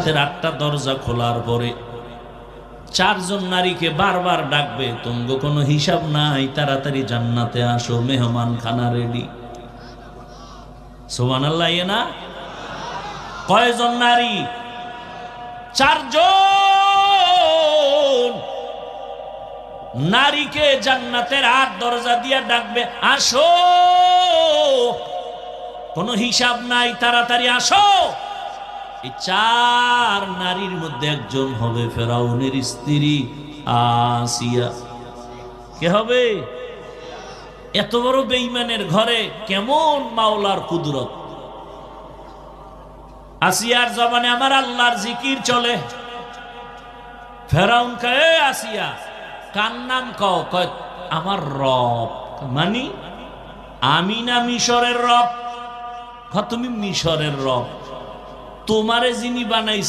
জান্নাতের আটটা দরজা খোলার পরে চারজন নারীকে বারবার ডাকবে তুঙ্গ কোনো হিসাব নাই, তাড়াতাড়ি জান্নাতে আসো মেহমান খানা রেডি সোমান আল্লাহ ইয়ে না? কয়জন নারী? চারজন নারীকে জান্নাতের আট দরজা দিয়া ডাকবে, আসো, কোনো হিসাব নাই, তাড়াতাড়ি আসো। এই চার নারীর মধ্যে একজন হবে ফেরাউনের স্ত্রী আসিয়া। কে হবে? এত বড় বেইমানের ঘরে কেমন মাওলার কুদরত? আসিয়ার জবানে আমার আল্লাহর জিকির চলে। ফেরাউন কে আসিয়া, কার নাম কও? কয়, আমার রব। মানি, আমি না মিশরের রব? তুমি মিশরের রব। তোমারে যিনি বানাইছে